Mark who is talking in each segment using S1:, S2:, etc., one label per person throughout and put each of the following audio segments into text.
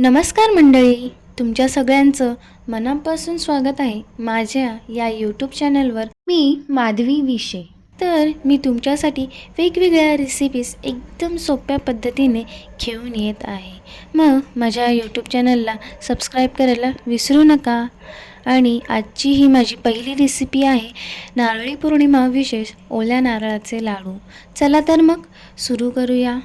S1: नमस्कार मंडळी तुमच्या सगळ्यांचं मनापासून स्वागत आहे माझ्या या यूट्यूब चॅनलवर मी माधवी विशे. तर मी तुमच्यासाठी वेगवेगळ्या रेसिपीज एकदम सोप्या पद्धतीने घेऊन येत आहे. मग माझ्या यूट्यूब चॅनलला सबस्क्राईब करायला विसरू नका. आणि आजची ही माझी पहिली रेसिपी आहे नारळी पौर्णिमा विशेष ओल्या नारळाचे लाडू. चला तर मग सुरू करूया.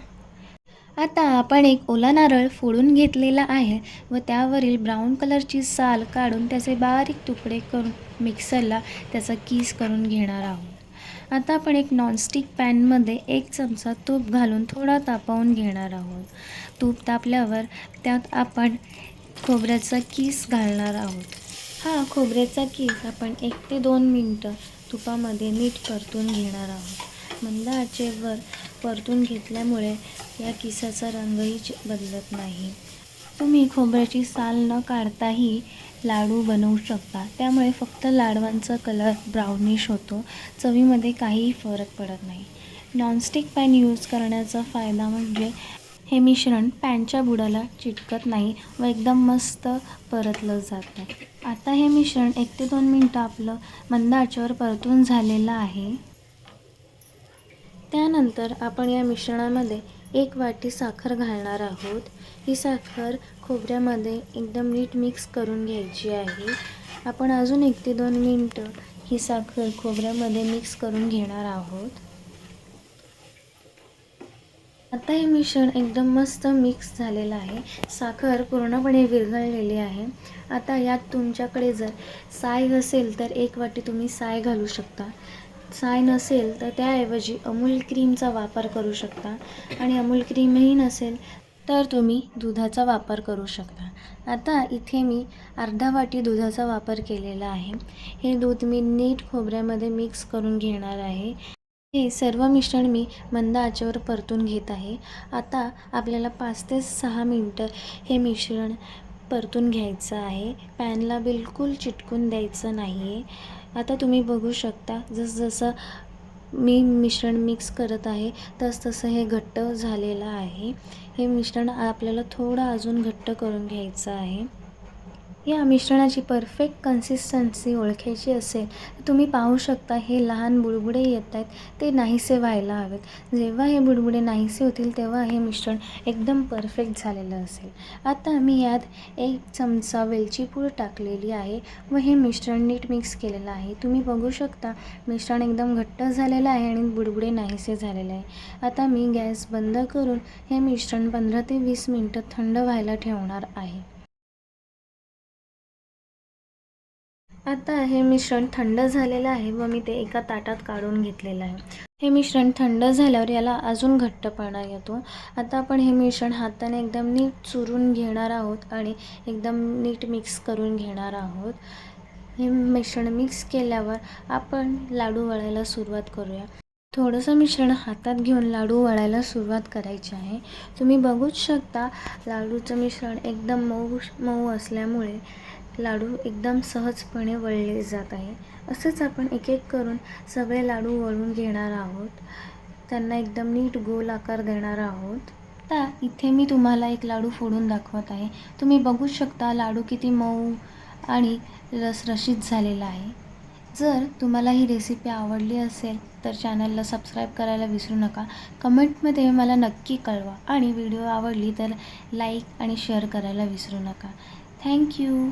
S1: आता आपण एक ओला नारळ फोडून घेतलेला आहे व त्यावरील ब्राऊन कलरची साल काढून त्याचे बारीक तुकडे करून मिक्सरला त्याचा कीस करून घेणार आहोत. आता आपण एक नॉनस्टिक पॅनमध्ये एक चमचा तूप घालून थोडा तापवून घेणार आहोत. तूप तापल्यावर त्यात आपण खोबऱ्याचा कीस घालणार आहोत. हा खोबऱ्याचा कीस आपण एक ते दोन मिनटं तुपामध्ये नीट परतून घेणार आहोत. मंद आचेवर परतून घेतल्यामुळे या किसाचा रंगही च- बदलत नाही. तुम्ही खोबऱ्याची साल न काढताही लाडू बनवू शकता. त्यामुळे फक्त लाडवांचा कलर ब्राउनिश होतो. चवीमध्ये काहीही फरक पडत नाही. नॉनस्टिक पॅन यूज करण्याचा फायदा म्हणजे हे मिश्रण पॅनच्या बुडाला चिटकत नाही व एकदम मस्त परतलं जातं. आता हे मिश्रण एक ते दोन मिनटं आपलं मंद आचेवर परतून झालेलं आहे. त्यानंतर आपण या मिश्रणामध्ये एक वाटी साखर घालणार आहोत. ही साखर खोबऱ्यामध्ये एकदम नीट मिक्स करून घ्यायची आहे. आपण अजून एक ते दोन मिनटं ही साखर खोबऱ्यामध्ये मिक्स करून घेणार आहोत. आता हे मिश्रण एकदम मस्त मिक्स झालेलं आहे. साखर पूर्णपणे विरघळलेली आहे. आता यात तुमच्याकडे जर साय असेल तर एक वाटी तुम्ही साय घालू शकता. साय नसेल तर त्याऐवजी अमूल क्रीमचा वापर करू शकता. आणि अमूल क्रीमही नसेल तर तुम्ही दुधाचा वापर करू शकता. आता इथे मी अर्धा वाटी दुधाचा वापर केलेला आहे. हे दूध मी नीट खोबऱ्यामध्ये मिक्स करून घेणार आहे. हे सर्व मिश्रण मी मंद आचेवर परतून घेत आहे. आता आपल्याला पाच ते सहा मिनटं हे मिश्रण परतून घ्यायचं आहे. पॅनला बिलकुल चिटकून द्यायचं नाही आहे आता तुम्ही बघू शकता जसजसं मी मिश्रण मिक्स करत आहे तसतसं हे घट्ट झालेलं आहे. हे मिश्रण आपल्याला थोडं अजून घट्ट करून घ्यायचं आहे. या मिश्रणाची परफेक्ट कन्सिस्टन्सी ओळखायची असेल तर तुम्ही पाहू शकता हे लहान बुडबुडे येत आहेत ते नाहीसे व्हायला हवेत. जेव्हा हे बुडबुडे नाहीसे होतील तेव्हा हे मिश्रण एकदम परफेक्ट झालेलं असेल. आता मी यात एक चमचा वेलची पूड टाकलेली आहे व हे मिश्रण नीट मिक्स केलेलं आहे. तुम्ही बघू शकता मिश्रण एकदम घट्ट झालेलं आहे आणि बुडबुडे नाहीसे झालेले आहे. आता मी गॅस बंद करून हे मिश्रण पंधरा ते वीस मिनटं थंड व्हायला ठेवणार आहे. आता हे मिश्रण थंड झालेलं आहे व मी ते एका ताटात काढून घेतलेलं आहे. हे मिश्रण थंड झाल्यावर याला अजून घट्टपणा येतो. आता आपण हे मिश्रण हाताने एकदम नीट चुरून घेणार आहोत आणि एकदम नीट मिक्स करून घेणार आहोत. हे मिश्रण मिक्स केल्यावर आपण लाडू वळायला सुरुवात करूया. थोडंसं मिश्रण हातात घेऊन लाडू वळायला सुरुवात करायची आहे. तुम्ही बघूच शकता लाडूचं मिश्रण एकदम मऊ मऊ असल्यामुळे लाडू एकदम सहजपणे वळले जात आहे. असंच आपण एक एक करून सगळे लाडू वळून घेणार आहोत. त्यांना एकदम नीट गोल आकार देणार आहोत. आता इथे मी तुम्हाला एक लाडू फोडून दाखवत आहे. तुम्ही बघू शकता लाडू किती मऊ आणि रसरशीत झालेला आहे. जर तुम्हाला ही रेसिपी आवडली असेल तर चॅनलला सबस्क्राईब करायला विसरू नका. कमेंटमध्ये मला नक्की कळवा. आणि व्हिडिओ आवडली तर लाईक आणि शेअर करायला विसरू नका. थँक्यू